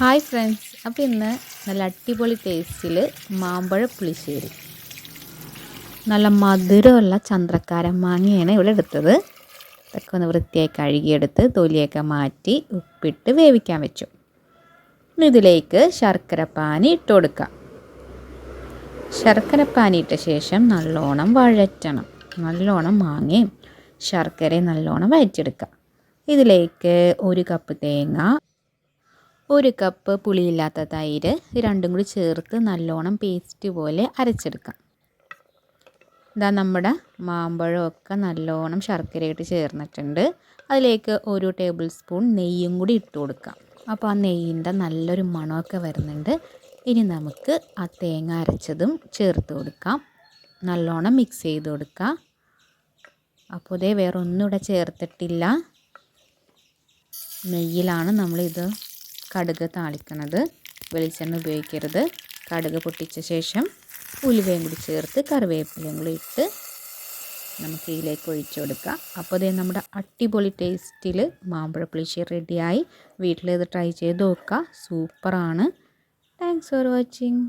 Hi friends അപ്പോൾ ഇന്ന് നല്ല അടിപൊളി ടേസ്റ്റിൽ മാമ്പഴ പുളിശ്ശേരി. നല്ല മധുരമുള്ള ചന്ദ്രക്കാരൻ മാങ്ങയാണ് ഇവിടെ എടുത്തത്. ഇതൊക്കെ ഒന്ന് വൃത്തിയായി കഴുകിയെടുത്ത് തൊലിയൊക്കെ മാറ്റി ഉപ്പിട്ട് വേവിക്കാൻ വെച്ചു. ഇതിലേക്ക് ശർക്കര പാനി ഇട്ട് കൊടുക്കാം. ശർക്കര പാനി ഇട്ട ശേഷം നല്ലോണം വഴറ്റണം. നല്ലോണം മാങ്ങയും ശർക്കരയും നല്ലോണം വഴറ്റെടുക്കുക ഇതിലേക്ക് ഒരു കപ്പ് തേങ്ങ ഒരു കപ്പ് പുളിയില്ലാത്ത തൈര് രണ്ടും കൂടി ചേർത്ത് നല്ലോണം പേസ്റ്റ് പോലെ അരച്ചെടുക്കാം. ഇതാ നമ്മുടെ മാമ്പഴമൊക്കെ നല്ലോണം ശർക്കരയായിട്ട് ചേർന്നിട്ടുണ്ട്. അതിലേക്ക് ഒരു ടേബിൾ സ്പൂൺ നെയ്യും കൂടി ഇട്ട് കൊടുക്കാം. അപ്പോൾ ആ നെയ്യിന്റെ നല്ലൊരു മണമൊക്കെ വരുന്നുണ്ട്. ഇനി നമുക്ക് ആ തേങ്ങ അരച്ചതും ചേർത്ത് കൊടുക്കാം. നല്ലോണം മിക്സ് ചെയ്ത് കൊടുക്കാം. അപ്പോൾ ഇതേ വേറെ ഒന്നും ഇവിടെ ചേർത്തിട്ടില്ല. നെയ്യിലാണ് നമ്മളിത് കടുക് താളിക്കുന്നത് വെളിച്ചെണ്ണ ഉപയോഗിക്കരുത്. കടുക് പൊട്ടിച്ച ശേഷം ഉലുവയും കൂടി ചേർത്ത് കറിവേപ്പിലയും കൂടി ഇട്ട് നമുക്ക് ഇതിലേക്ക് ഒഴിച്ചു കൊടുക്കാം. അപ്പോൾ അതേ നമ്മുടെ അടിപൊളി ടേസ്റ്റിൽ മാമ്പഴ പുളിശ്ശേരി റെഡിയായി വീട്ടിൽ ഇത് ട്രൈ ചെയ്ത് നോക്കുക സൂപ്പറാണ്. Thanks for watching